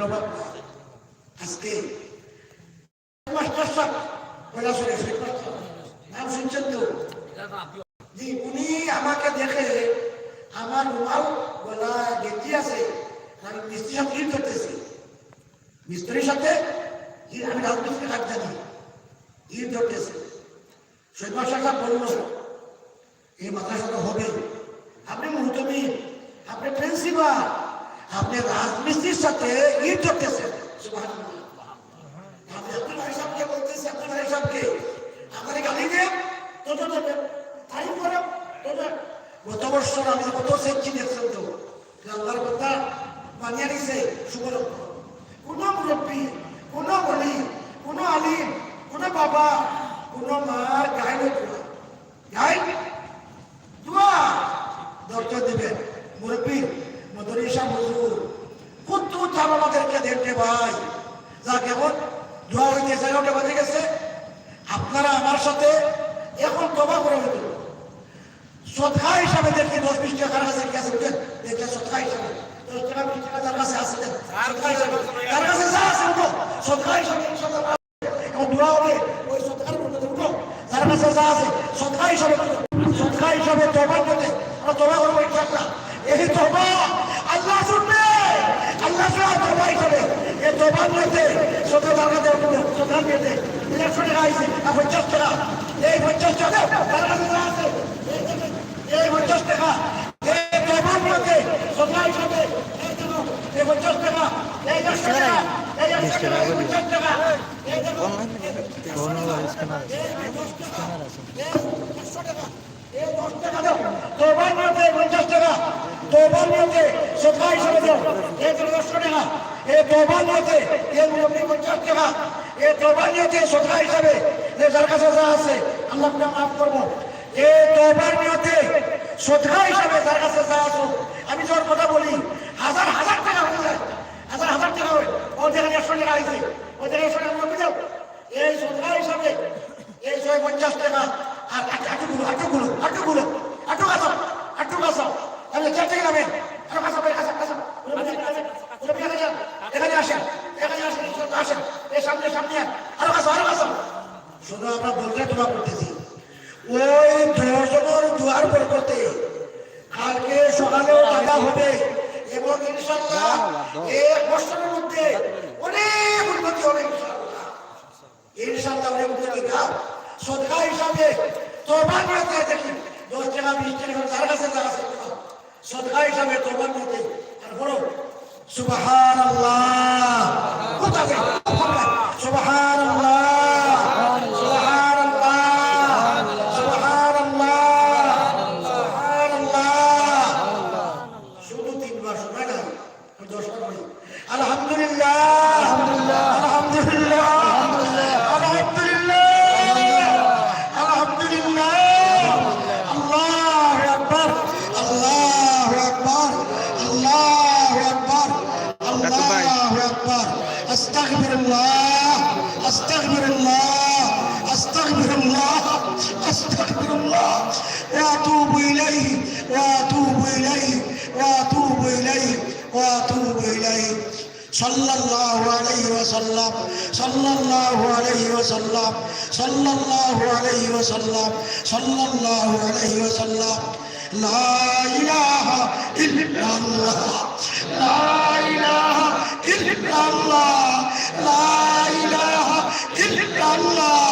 না। আজকে নাম শুনছেন তো? জি, উনি আমাকে দেখে আমার রুমাল গলা গেঞ্জি আছে আমি মিস্ত্রির সাথে ডিল করতেছি। মিস্ত্রির সাথে আমি রাজমিস্ত্রি কাজ জানি। ধরতেছে শেখ মাস্টার সাহেব বলল, এই মাদ্রাসাটা হবে আপনি মুহতমি আপনি প্রিন্সিপাল। আপনি রাজমিস্ত্রির সাথে ইট ধরতেছেন। আমি আমি মুরব্বী কোনো বলি কোনো আলিম কোনো বাবা কোনো মার গায়ে দোয়া গায়ে দোয়া দরকার দিবেন মুরব্বী মদরিসা মজুর কত চাল আমাদেরকে দেখতে ভাই যা কেমন দোয়া হইতে চাই ওটা বাজে গেছে আপনারা আমার সাথে এখন তবা করে হইতো সৎকা হিসাবে দেখি দশ বিশ টাকার কাছে কি আছে বুঝলেন দেখলে সৎকা হিসাবে দশ টাকা বিশ টাকা যার কাছে আছে দেন। সৎকা হিসাবে যার কাছে যা আছে উঠো সৎকা হিসাবে ইনশাআল্লাহ এখন দোয়া হবে ওই সৎকার মধ্যে উঠো যার কাছে যা আছে সৎকা হিসাবে উঠো। সৎকা হিসাবে তবার মধ্যে আমরা তবা করব ইনশাআল্লাহ এই তবা আল্লাহ শুনবে আল্লাহ শুনে তবা হিসাবে এই তবার মধ্যে সৎকা যার কাছে সৎকার মধ্যে ইলেকশনে আইছে আর পঞ্চাশ টাকা এই পঞ্চাশ টাকা যার কাছে আছে। এই পঞ্চাশ টাকা এই মধ্যে সৎকা হিসাবে এই পঞ্চাশ টাকা এই একশো টাকা এই একশো টাকা এই পঞ্চাশ টাকা। তোবার মধ্যে পঞ্চাশ টাকা তোবার মধ্যে সৎকা হিসাবে দাও। এই দশশো টাকা। এই তোবার মধ্যে এই পঞ্চাশ টাকা এই তোবার মধ্যে সৎকা হিসাবে। যে যার যা আছে আল্লাহ মাফ করব। এই তোবার মধ্যে সৎকা হিসাবে যার কাছে যা আমি তোর কথা বলি, হাজার হাজার টাকা হয়ে যায়। হাজার হাজার টাকা হয় ও যেখানে একশো টাকা আইছে ও যেখানে একশো টাকা দাও এই সৎকা হিসাবে এই ছয় পঞ্চাশ টাকা, আর আটুগুলো আটুগুলো আটুগুলো আটু কাঁচাও আটু কাঁচাও আমি চার থেকে যাবেন আরও কাঁচা কাঁচা এখানে আসেন এখানে আসেন আসেন। এই সামনে সামনে। আরও কাঁচা শুধু আমরা বলতে দোয়া করতেছি। ওই দশজনের দুয়ার পর করতে কালকে সকালেও টাকা হবে। এবং ইনশাল্লাহ এক বছরের মধ্যে অনেক উন্নতি হবে ইনশাল্লাহ অনেক উন্নতি না? সদকা হিসাবে তোবার মধ্যে দেখি দশ টাকা বিশ টাকা তার কাছে সদকা হিসাবে তোবার মধ্যে আর বড় সুবাহান আল্লাহ আল্লাহ সুবাহান الله وأتوب إليه وأتوب إليه وأتوب إليه وأتوب إليه صلى الله عليه وسلم صلى الله عليه وسلم صلى الله عليه وسلم صلى الله عليه وسلم لا إله إلا الله لا إله إلا الله لا إله إلا الله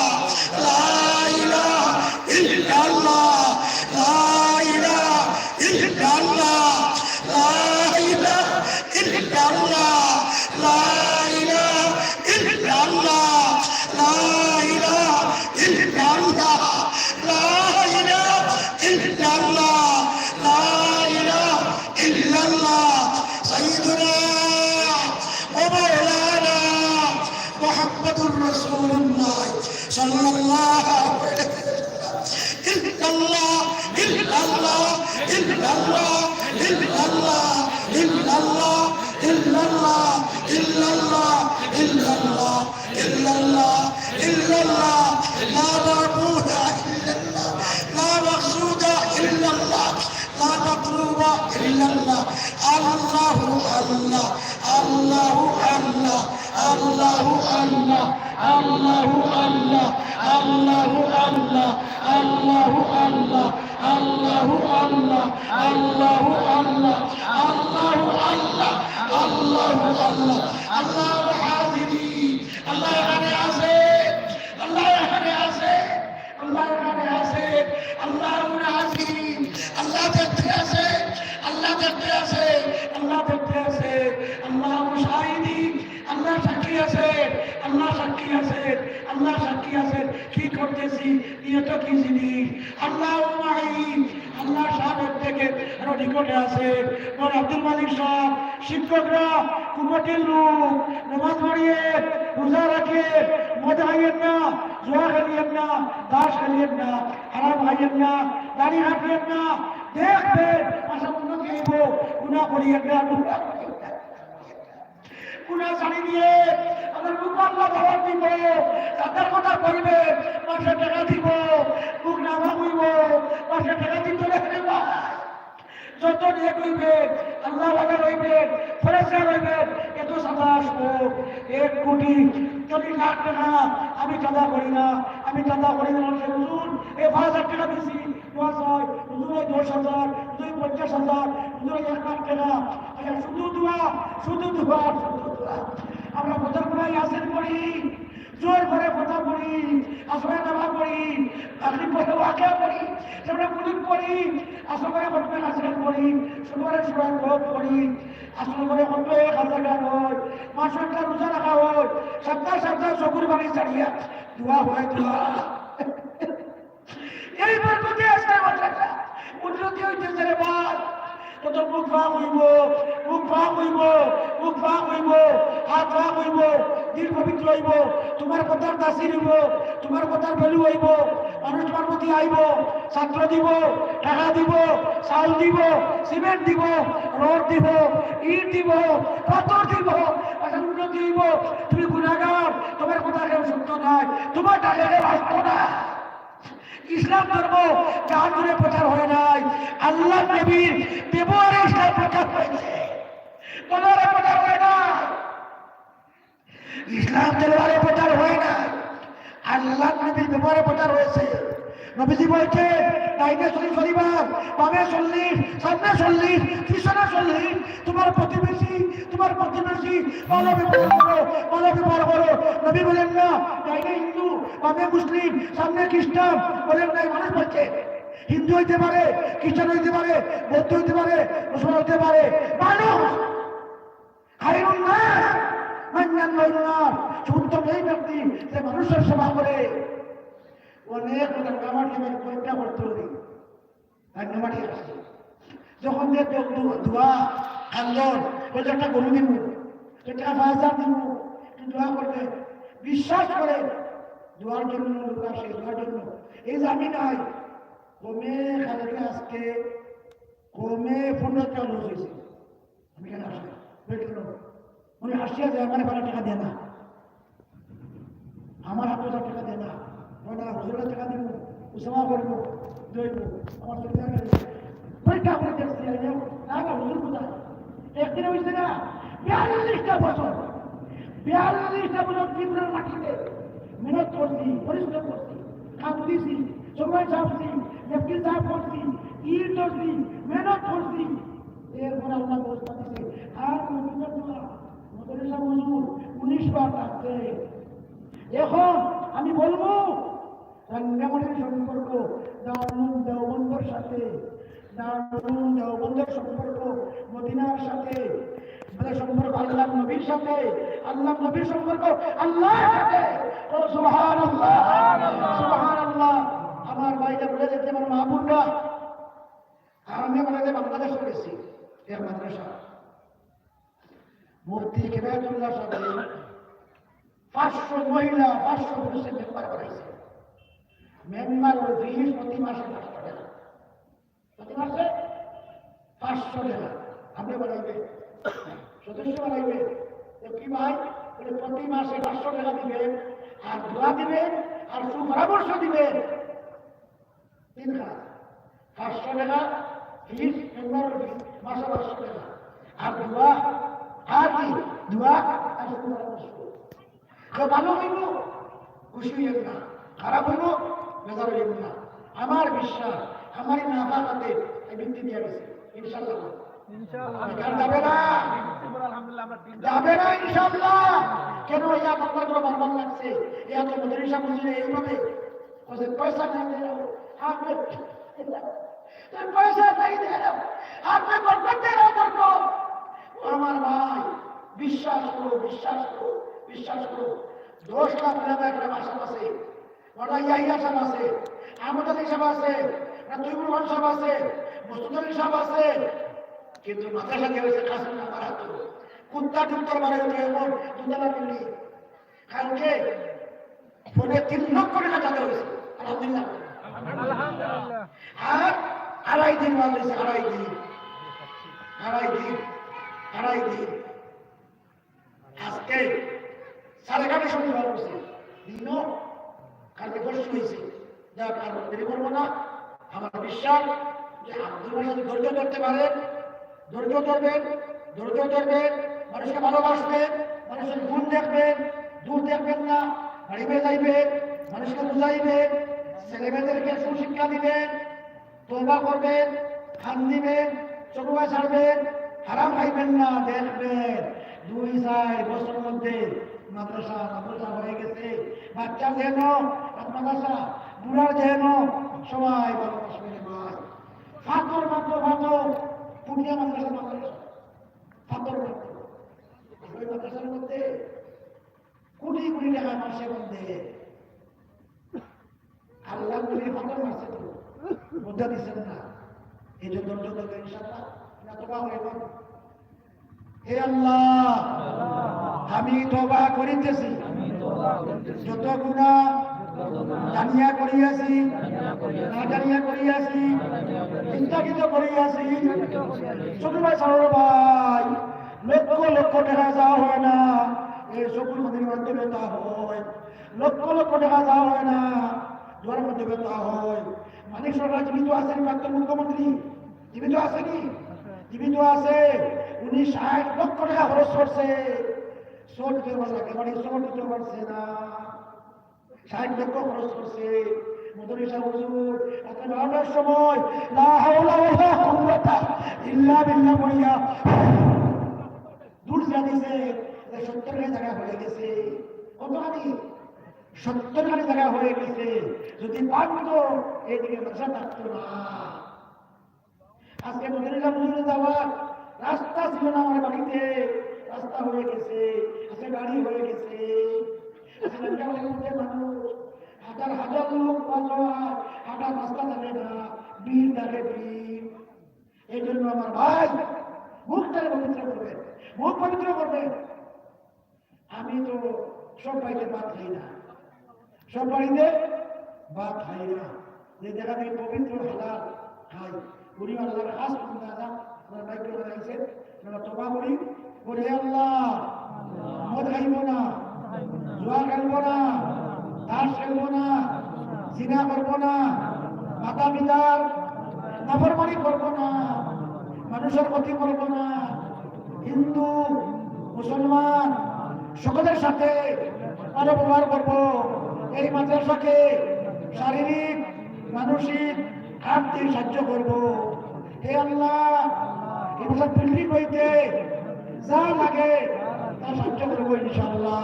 আল্লাহ আল্লাহু আল্লাহ আল্লাহু আল্লাহ আল্লাহু আল্লাহ আল্লাহু আল্লাহ আল্লাহু আল্লাহ আল্লাহু আল্লাহ আল্লাহু, আল্লাহ আল্লাহ হাজিরি, আল্লাহ এখানে আছে, আল্লাহ এখানে আছে, আল্লাহ এখানে আছে, আল্লাহ হাজির, আল্লাহ দেখতে আছে, আল্লাহ দেখতে আছে, আল্লাহ দেখতে আছে? আল্লাহ সাক্ষী আছে? আল্লাহ সাক্ষী আছে? কি করতেছি? এটা কি জিনিস? আল্লাহ আল্লাহ সাহেব থেকে আরও নিকটে আছে। ওর আব্দুল মালিক সাহেব, শিক্ষকরা কুমটির লোক, নামাজ পড়িয়ে রোজা রাখে, মজা খাইয়েন না, জোয়া খেলিয়েন না, দাস খেলিয়েন না, হারাম খাইয়েন না, দাড়ি হাঁটিয়েন না, দেখবেন, আশা উন্নতি হইব গুণা করিয়েন না। গুণা ছাড়ি দিয়ে আমার মুখ আল্লাহ জবাব দিব। তাদের কথা বলবে পাঁচশো টাকা দিব। মুখ নামা হইব পাঁচশো টাকা রেখে যত নিয়ে কইবে, আল্লাহ বাবা রইবেন ফরেস্টার রইবেন এত সাদা আসব। এক কোটি চল্লিশ লাখ টাকা আমি চাঁদা করি না, আমি চাঁদা করি না হুজুর এই পাঁচ হাজার টাকা দিছি। দশ হয় দুই দশ হাজার দুই পঞ্চাশ হাজার দুই এক লাখ টাকা। আচ্ছা, শুধু দোয়া শুধু দোয়া আমরা কোথাও কোথায় আসেন করি। জোর করে কথা করি আসরে নামা করি আপনি পরে ওয়াকা করি সেটা পুলিশ করি আসল করে হোটেল আসলে করি সুপারে সুপার খোপ করি আসল করে হোটেল হাজার টাকা হয়, পাঁচ একটা রোজা রাখা হয়, সপ্তাহ সপ্তাহ চকুর বাড়ি ছাড়িয়া ধোয়া হয় ধোয়া দোয়া এই বরকতে আসবে বাচ্চাটা উন্নতি হইব, মুখ ভাগ হইব, মুখ ভাগ হইব, হাত ভাগ হইব, দিল পবিত্র হইব, তোমার কথার দাসী হইব, তোমার কথার ভ্যালু হইব, মানুষ তোমার প্রতি আইব, ছাত্র দিব, টাকা দিব চাউল দিব, সিমেন্ট দিব, রড দিব, ইট দিব, পাথর দিব উন্নতি হইব। তুমি গুণাগার, তোমার কথা কেউ শুনতো নাই, তোমার টাকা কেউ আসতো না। ইসলাম ধর্ম যার জন্য প্রচার হয় নাই। আল্লাহ নবীর ব্যবহারে ইসলাম প্রচার হয়েছে। তোমার প্রচার হয় না। ইসলাম তলোয়ারে প্রচার হয় না। আল্লাহ নবীর ব্যবহারে প্রচার হয়েছে। নবীজি বলছে ডাইনে চল্লিশ পরিবার বামে চল্লিশ, সামনে চল্লিশ, পিছনে চল্লিশ, তোমার প্রতিবেশী তোমার প্রতিবেশী ভালো ব্যবহার করো ভালো ব্যবহার করো। নবী বলেন, না ডাইনে হিন্দু বামে মুসলিম, সামনে খ্রিস্টান বলেন নাই মানুষ বলছে, হিন্দু হইতে পারে, খ্রিস্টান হইতে পারে, বৌদ্ধ হইতে পারে, মুসলমান হইতে পারে, মানুষ খাইরুন না মান্যান লইলাম উত্তম এই ব্যক্তি যে মানুষের সেবা করে। অনেক রাঙ্গামাটি আমি পরীক্ষা করতে রাঙ্গামাটি আসছে। যখন যে দোয়া কান্দন একটা গরু দিব এটা বাজার দিব দোয়া করবে। বিশ্বাস করে দোয়ার জন্য লোক আসে দোয়ার জন্য। এই যে আমি নাই, কমে কালকে আজকে কমে পনেরোটা লোক হয়েছে। আমি কেন আসলে পেট্রোল উনি হাসিয়া যায় আমার বারো টাকা দেয় না। আমার হাত হাজার টাকা দেয় না। ওটা হুজুরের টাকা দিব, উসামা করব দইব আমার চলতে পরীক্ষা করে দেখছি না, হুজুর কোথায়? একদিনে হয়েছে না, বিয়াল্লিশটা বছর বিয়াল্লিশটা বছর ত্রিপুরার মাটিতে মেহনত করছি, পরিশ্রম করছি দিছি, সময় চাপছি ব্যক্তি চাপ করছি ইট করছি, মেহনত করছি। এরপরে আল্লাহ ব্যবস্থা দিচ্ছে আর মদরসা মজুর উনিশ বার লাগছে এখন আমি বলব, রাঙ্গামাটির সম্পর্ক, দারুণ দেওবন্দর সাথে, দারুণ দেওবন্দর সম্পর্ক মদিনার সাথে। আমাদের সম্পর্ক, আল্লাহ নবীর সাথে, আল্লাহ নবীর সম্পর্ক আল্লাহ আমার ভাইটা বলে যেতে আমার মাহবুবরা আমি আমাদের বাংলাদেশ করেছি এক মাদ্রাসা। মুফতি কেবায়তুল্লাহ সাহেব পাঁচশো মহিলা, পাঁচশো পুরুষের মেম্বার বানাইছে মেম্বার ওর ফিস প্রতি মাসে পাঁচশো টাকা প্রতি মাসে পাঁচশো টাকা। আপনি বানাইবে বানাইবে তো কি ভাই? বলে, প্রতি মাসে পাঁচশো টাকা দিবেন আর দোয়া দিবেন আর সুপরামর্শ দিবেন তিন পাঁচশো টাকা ফিস মেম্বার ফিস মাসে পাঁচশো টাকা। আর দোয়া আর কি? দোয়া আর কেউ ভালো হইব, খুশি হইব না। খারাপ হইব, বেজার হইব না। আমার বিশ্বাস আমার না বাবাতে এই বৃত্তি দিয়ে গেছে। ইনশাল্লাহ যাবে না? ইনশাল্লাহ কেন এই আপনার করে বারবার লাগছে? এত মদরিসা বুঝলে এইভাবে? ওই পয়সা না। দিলে আপনি পয়সা তাই দিলে আপনি বরকত দেন বরকত আমার ভাই, বিশ্বাস করো বিশ্বাস করো বিশ্বাস করো। দশ লাখ টাকা একটা আসাম আছে, ওটা ইয়াই আসাম আছে আমাদের হিসাব আছে, না তৈমুর খান সাহেব আছে মুস্তফা সাহেব আছে কিন্তু মাদ্রাসা হয়েছে কাসম না মারা তো কুত্তা টুত্তর মারা এমন দুতলা বিল্ডিং কালকে ফোনে তিন লক্ষ টাকা টাকা হয়েছে। আলহামদুলিল্লাহ। আর আড়াই দিন হয়েছে আড়াই দিন। আড়াই দিন আড়াই দিন। আজকে সাড়ে কাটে দিনও কালকে বসে হয়েছে। যাক, আর দেরি করব না। আমার বিশ্বাস যে আব্দুল ধরতে পারেন ধৈর্য ধরবেন ধৈর্য ধরবেন, মানুষকে ভালোবাসবেন, মানুষের গুণ দেখবেন দূর দেখবেন না বাড়ি বেয়ে যাইবেন, মানুষকে বুঝাইবেন, ছেলেমেয়েদেরকে সুশিক্ষা দিবেন তোবা করবেন, খান দিবেন চকুয়া ছাড়বেন, হারাম খাইবেন না, দেখবেন। দুই চার বছরের মধ্যে মাদ্রাসা মাদ্রাসা হয়ে গেছে। বাচ্চা যেন, মাদ্রাসা, বুড়ার যেন, সবাই ভালোবাসবেন ফাতর মাত্র ফাতর। পুনিয়া মাদ্রাসা মাদ্রাসা ফাতর ওই মাদ্রাসার মধ্যে কোটি কোটি টাকা মাসের মধ্যে আল্লাহ বলে ফাতর মারছে তো বোঝা দিচ্ছেন না। এই যে ধৈর্য ধরবে ইনশাল্লাহ না হে আল্লাহ আমি তোবা করিতেছি। যত গুণা জানিয়া করিয়াছি, না জানিয়া করিয়াছি, চিন্তাকৃত করিয়াছি। ছোট ভাই সারর ভাই, লক্ষ লক্ষ টাকা যাওয়া হয় না। এই চকুর মন্দির মাধ্যমে তা হয়। লক্ষ লক্ষ টাকা যাওয়া হয় না। দুয়ার মাধ্যমে তা হয়। মানিক সরকার জীবিত আছেন প্রাক্তন মুখ্যমন্ত্রী জীবিত আসেনি জীবিত আছে। উনি ষাট লক্ষ টাকা খরচ করছে। সোট দিতে পারছে একেবারে সোট দিতে পারছে না। ষাট লক্ষ খরচ করছে। মদনী সাহেব, হুজুর, রাতে বারোটার সময় লা হাওলা ওয়ালা কুওয়াতা ইল্লা বিল্লাহ বলিয়া দূর জানিছে সত্তর খানি জায়গা হয়ে গেছে। কতখানি সত্তর খানি জায়গা হয়ে গেছে। যদি পারতো, এইদিকে ব্যবসা থাকতো না। আজকে মদিনা মজুরে যাওয়ার রাস্তা ছিল না আমার বাড়িতে। রাস্তা হয়ে গেছে। আজকে গাড়ি হয়ে গেছে আজকে লঙ্কাবাড়ির মধ্যে মানুষ হাজার হাজার লোক বাজার হাজার রাস্তা থাকে না ভিড় থাকে ভিড় এই জন্য আমার ভাই মুখটারে পবিত্র করবে, মুখ পবিত্র করবে। আমি তো সব বাড়িতে ভাত খাই না। সব বাড়িতে ভাত খাই না। যে দেখা যায় পবিত্র হালাল খাই। উনি আল্লাহর খাস দাদা আপনার ভাগ্য বানাইছেন আমরা তোবা করি। বলে, আল্লাহ, মদ খাইব না, জুয়া খেলব না, তাস খেলব না, জিনা করব না মাতা পিতার নাফরমানি করব না। মানুষের ক্ষতি করব না হিন্দু, মুসলমান, সকলের সাথে ব্যবহার করব। এই মাদ্রাসাকে শারীরিক, মানসিক, আর্থিক সাহায্য করব। হে আল্লাহ বছর বিল্ডিং হইতে যা লাগে তা সাহায্য করব ইনশাল্লাহ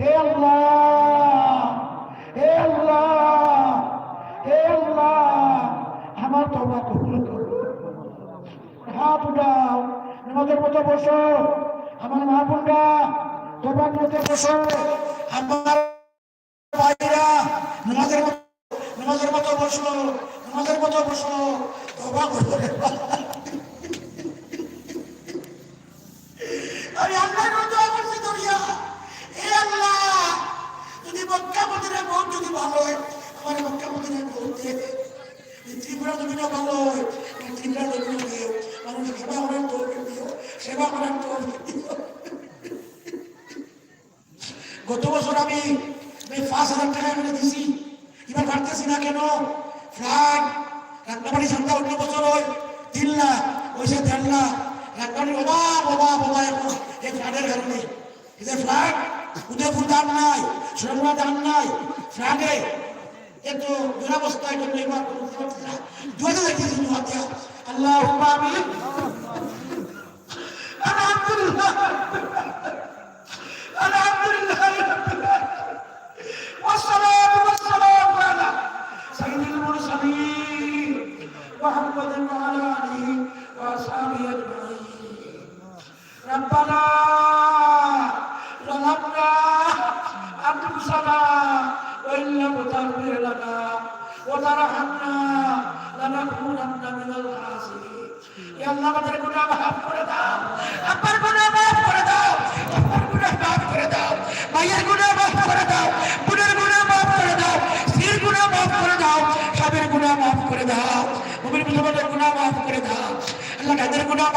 হে আল্লাহ হে আল্লাহ হে আল্লাহ, আমার তোমা কবুল করো। হাত উঠাও নামাজের মতো বসো। আমার মা বোনরা তোমার মতো বসো। আমার ভাইরা নামাজের মতো নামাজের মতো বসো নামাজের মতো বসো। তোবা করো। আরে আল্লাহর মদিনার মন যদি ভালো হয় ত্রিপুরা জমিটা ভালো হয়। ত্রিপুরা জমিটা দিও মানুষ সেবা করার তৌফিক দিও সেবা করার তৌফিক গত বছর আমি পাঁচ হাজার টাকা করে দিছি। এবার পারতেছি না কেন? ফ্লাড রান্নাবাড়ি সন্ধ্যা অন্য বছর হয়, তিন লাখ ওইসে দেড় লাখ। রান্নাবাড়ির অভাব অভাব অভাব এখন এই ফ্লাডের কারণে। এই যে ফ্লাড উদয়পুর দাম নাই সুরঙ্গা দাম নাই। ফ্লাডে কিন্তু দুরাবস্থায় জন্য এবার করতে পারছে না দুয়াতে দেখতেছি দুয়াতে আল্লাহ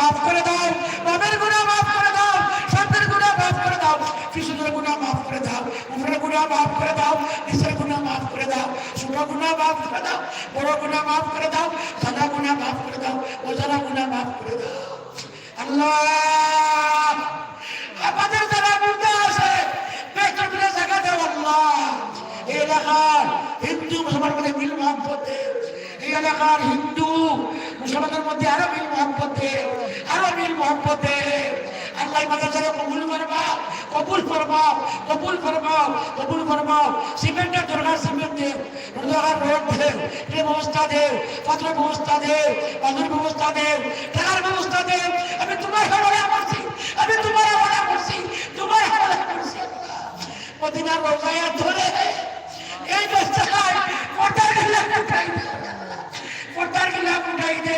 মাফ করে দাও বাবার গুনাহ মাফ করে দাও সন্তানের গুনাহ মাফ করে দাও শিশুদের গুনাহ মাফ করে দাও উপরের গুনাহ মাফ করে দাও নিচের গুনাহ মাফ করে দাও ছোট গুনাহ মাফ করে দাও বড় গুনাহ মাফ করে দাও সাদা গুনাহ মাফ করে দাও অজানা গুনাহ মাফ করে দাও আল্লাহ আমাদের যারা মুর্দা আছে পেট্রোলে জায়গা দেও আল্লাহ এই এলাকার হিন্দু মুসলমানের মধ্যে মিল মহব্বত দে। এই এলাকার হিন্দু মুসলমানের মধ্যে আরও মিল মহব্বত দে, আরও মিল মহব্বত। দে। আল্লাহ মাদ্রাসাকে কবুল ফরমাও কবুল ফরমাও কবুল ফরমাও কবুল ফরমাও। সিমেন্টের দরকার সিমেন্ট দেও দরকার রোড দেও এ ব্যবস্থা দেও পাথরের ব্যবস্থা দেও বালুর ব্যবস্থা দেও টাকার ব্যবস্থা দেও আমি তোমার হাওয়ালে করছি আমি তোমার হাওয়ালে করছি তোমার হাওয়ালে করছি মদিনার রোজায় ধরে এই দশটায় পর্দার গিলা উঠাই দে পর্দার গিলা উঠাই দে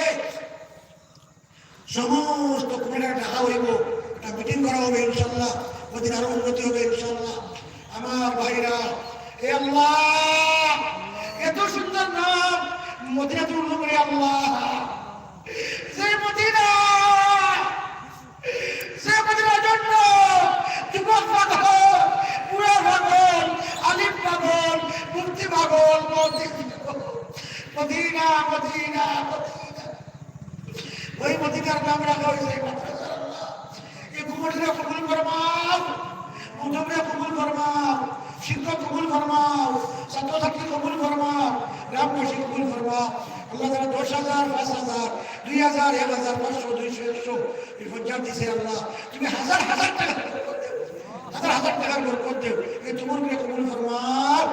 সমস্ত কুমিরের টাকা হইব। একটা মিটিং করা হবে ইনশাল্লাহ ওদিন আরও উন্নতি হবে ইনশাল্লাহ আমার ভাইরা, এ আল্লাহ! এত সুন্দর নাম মদিনাতুল নবী আল্লাহ। যে মদিনা সে মদিনার জন্য যুবক পাগল, বুড়া পাগল, আলিম পাগল, মুক্তি পাগল, মদিনা মদিনা মদিনা। ওই মদিনার নাম রাখা হয়েছে। এই কুমুররা কবুল ফরমাও। মুজমরা কবুল ফরমাও। শিক্ষক কবুল ফরমাও। ছাত্রছাত্রী কবুল ফরমাও। গ্রামবাসী কবুল ফরমাও। আল্লাহ তারা দশ হাজার, পাঁচ হাজার, দুই হাজার, এক হাজার, পাঁচশো, দুইশো, একশো এই পর্যায়ে দিছে আল্লাহ। তুমি হাজার হাজার টাকা। হাজার হাজার টাকার বরকত দেও এই তোমার কবুল ফরমাও।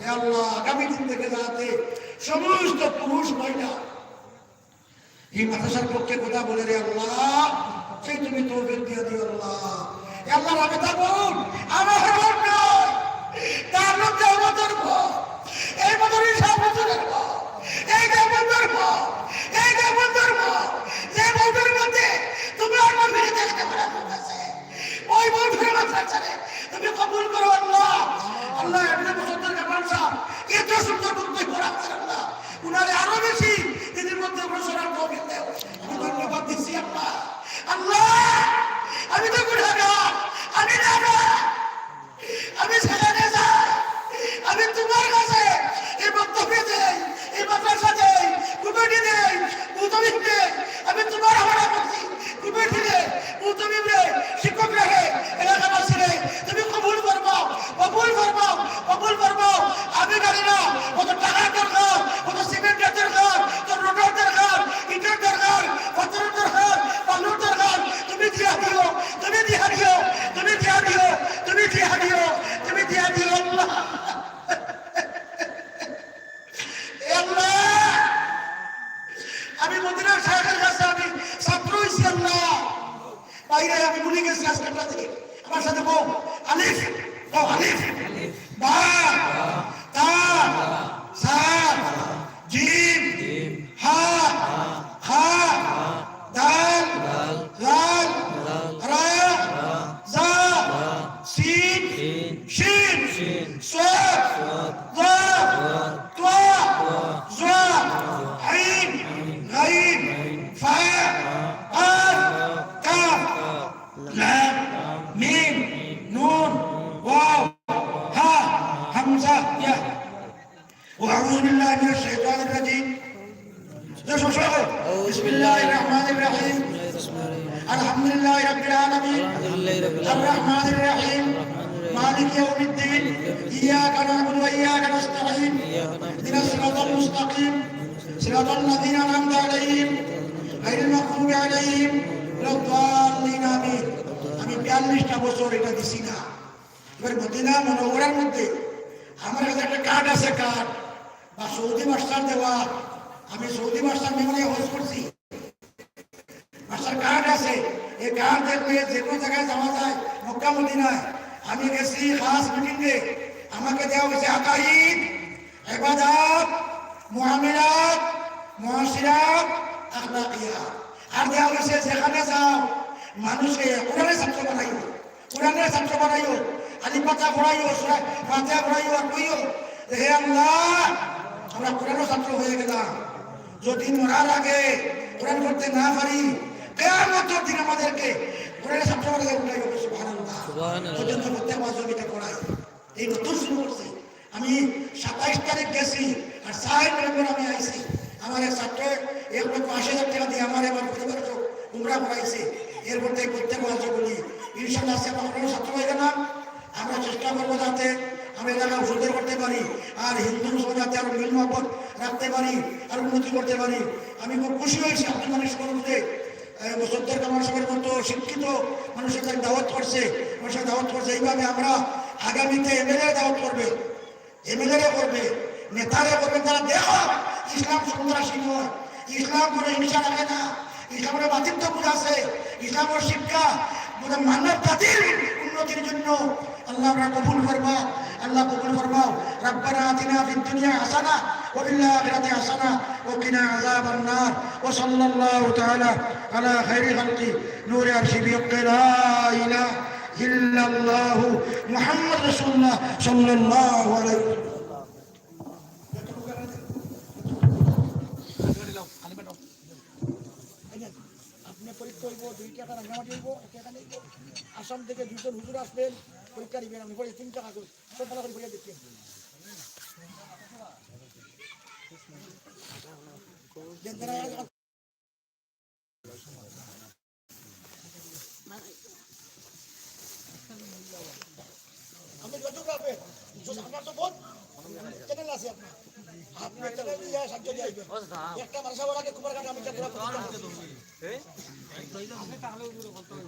হে আল্লাহ, আগামী দিন থেকে যাতে সমস্ত পুরুষ, মহিলা এই মাদ্রাসার পক্ষে কথা বলে রে আল্লাহ। সেই তুমি তৌফিক দিয়ে দিও আল্লাহ। আল্লাহ আমি বলুন আমার মন নয়। তার মধ্যে আমার ধর্ম এই মতনই সব ধর্ম এই কেমন ধর্ম এই কেমন ধর্ম যে বউটার মধ্যে তুমি আমার ফিরে দেখতে পারো ওই বউ ফিরে মাদ্রাসারে তুমি কবুল করো আল্লাহ। আল্লাহ এমনি কামান সাহেব এত সুন্দর বক্তব্য রাখছেন আল্লাহ উনারে আরও বেশি দিদির মধ্যে অগ্রসর তৌফিক দেও আমি ধন্যবাদ দিচ্ছি আল্লাহ আল্লাহ আমি তো গুণাগার আমি না আমি সেখানে যাই আমি তোমার কাছে এই বক্তব্য দেই এই মাদ্রাসা দেই কমিটি দেই মুতমিম দেই আমি তোমার হওয়া করছি কমিটি দেই মুতমিম রে শিক্ষক রে এলাকাবাসী রে তুমি কবুল ফরমাও কবুল ফরমাও কবুল ফরমাও আমি জানি না কত টাকার দরকার কত সিমেন্টের দরকার কত রোডের দরকার ইটের দরকার পাথরের দরকার বালুর দরকার তুমি দিয়া দিও তুমি দিয়া দিও তুমি দিয়া দিও তুমি দিয়া দিও তুমি দিয়া দিও আল্লাহ এ আল্লাহ আমি মদিনার সাহেবের কাছে আমি ছাত্র হয়েছি আল্লাহ বাইরে আমি ভুলে গেছি আজকালটা থেকে আমার সাথে বউ হামজা ইয়া وأعوذ بالله من الشيطان الرجيم بسم الله الرحمن الرحيم الحمد لله رب العالمين الرحمن الرحيم مالك يوم الدين إياك نعبد وإياك نستعين اهدنا الصراط المستقيم صراط الذين أنعمت عليهم غير المغضوب عليهم ولا الضالين آمين আমি বিয়াল্লিশটা বছর এটা দিছি না এবার মদিনা মনোহরার মধ্যে আমার কাছে একটা কার্ড আছে কার্ড বা সৌদি মাস্টার দেওয়া। আমি সৌদি মাস্টার মেমোরিয়া হোস্ট করছি। মাস্টার কার্ড আছে। এই কার্ড দেখলে যে কোনো জায়গায় যাওয়া যায়। মক্কা মদিনায়। আমি গেছি খাস মিটিংয়ে আমাকে দেওয়া হয়েছে আকাইদ এবাদাত মুআমিলাত মুআশিরাত আখলাকিয়াত আর দেওয়া হয়েছে যেখানে যাও, মানুষকে কোরআনের ছাত্র বানাইও। কোরআনের ছাত্র বানাইও। আলি পাতা পড়াইও সুরা ফাতিহা পড়াইও আর কইও হে আল্লাহ আমরা কোরআনের ছাত্র হয়ে গেলাম। যদি মরার আগে কোরআন করতে না পারি কেয়ামতের দিন আমাদেরকে কোরআনের ছাত্র বানাইও উঠাইও সুবহানাল্লাহ। পর্যন্ত প্রত্যেক মাস জমিতে করাই এই নতুন শুরু করছি। আমি সাতাইশ তারিখ গেছি আর সাহেব নম্বর আমি আইছি। আমার এক ছাত্র এক লক্ষ আশি হাজার টাকা দিয়ে আমার এবার পরিবার উমরা করাইছে। এরপর থেকে প্রত্যেক মাসে বলি ইনশাল্লাহ সে আমার কোনো ছাত্র হয়ে গেলাম। চেষ্টা করব যাতে আমি এলাকা সুন্দর করতে পারি, আর হিন্দু মুসলমান যাতে আরও মিল মহব্বত রাখতে পারি, আর উন্নতি করতে পারি। আমি খুব খুশি হয়েছি আপনি মানুষ করতে কামাল সাহেবের মতো শিক্ষিত মানুষের তাকে দাওয়াত করছে, মানুষের দাওয়াত করছে। এইভাবে আমরা আগামীতে এমএলএ দাওয়াত করবে, এমএলএ করবে, নেতারা করবে তারা দেখো ইসলাম সন্ত্রাসী নয়। ইসলাম কোনো হিংসা রাখে না। ইসলামের বাতিত্ব বুঝাছে ইসলামের শিক্ষা মানে মানব জাতির উন্নতির জন্য আল্লাহ আমরা কবুল করবা আল্লাহ কবুল করবাও রব্বানা আতিনা ফিদ দুনিয়া হাসানা ওয়া ফিল আখিরাতি হাসানা ওয়া কিনা আযাবান নার ওয়া সাল্লাল্লাহু তাআলা আলা খাইরি খালকি নূর আরশি বিয়ক্তি লা ইলাহা ইল্লাল্লাহ মুহাম্মদ রাসূলুল্লাহ সাল্লাল্লাহু আলাইহি আপনি টাকা রাঙ্গামাটি হইব এক টাকা নিব আসাম থেকে দুজন হুজুর আসবেন, পরীক্ষা দিবেন আপনি পরে তিন টাকা করে সব ভালো করে পরীক্ষা দিচ্ছেন আপনি যত পাবেন আপনার তো বহুত চ্যানেল আছে আপনার। একটা কাটা আমি